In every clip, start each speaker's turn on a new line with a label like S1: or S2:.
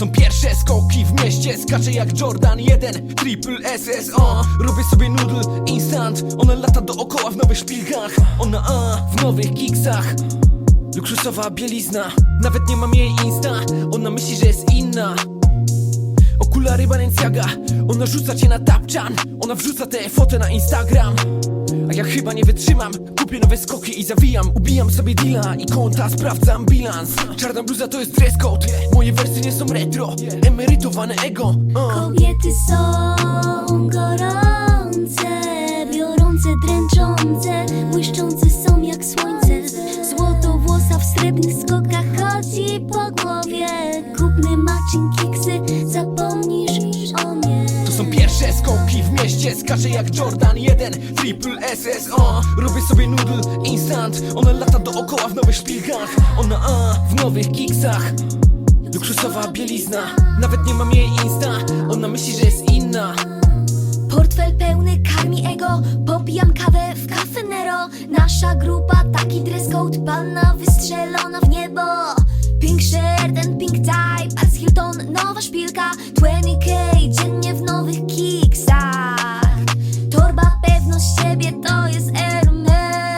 S1: są pierwsze skoki w mieście. Skaczę jak Jordan 1 Triple SS o. Robię sobie noodle instant. Ona lata dookoła w nowych szpilkach. Ona a w nowych kiksach. Luksusowa bielizna. Nawet nie mam jej insta. Ona myśli, że jest inna Okulary Balenciaga Ona rzuca cię na tapczan. Ona wrzuca te foty na Instagram. A ja chyba nie wytrzymam. Kupię nowe skoki i zawijam. Ubijam sobie deala i konta Sprawdzam bilans. Czarna bluza to jest dress code. Moje wersy nie są retro. Emerytowane ego. Uh.
S2: Kobiety są gorące, biorące, dręczące, błyszczące są jak słońce. Złotowłosa w srebrnych skokach chodzi po głowie. Kupmy matching kiksy,
S1: mieście Skaczę jak Jordan 1 Triple SS o. Robię sobie noodle instant Ona lata dookoła w nowych szpilkach. Ona a w nowych kiksach. Luksusowa bielizna Nawet nie mam jej insta. Ona myśli, że jest inna.
S2: Portfel pełny karmi ego, popijam kawę w Cafe Nero. Nasza grupa, taki dress code, panna wystrzelona w niebo. Pink shirt and pink tie, Paris Hilton, nowa szpilka. 20k, dziennie Pewność siebie, to jest Hermé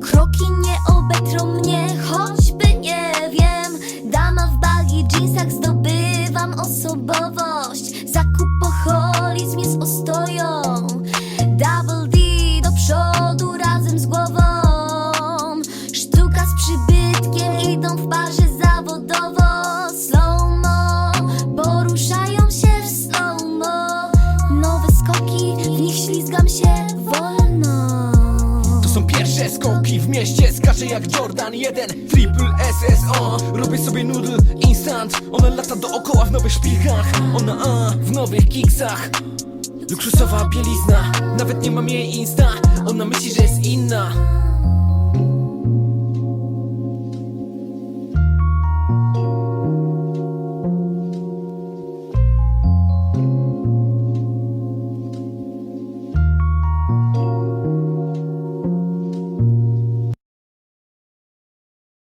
S2: Kroki nie obetrą mnie, choćby nie wiem. Dama w bagi jeansach, zdobywam osobowość
S1: pierwsze skoki w mieście Skaczę jak Jordan 1 Triple SS o Robię sobie noodle instant. Ona lata dookoła w nowych szpilkach Ona a w nowych kiksach. Luksusowa bielizna Nawet nie mam jej insta. Ona myśli, że jest inna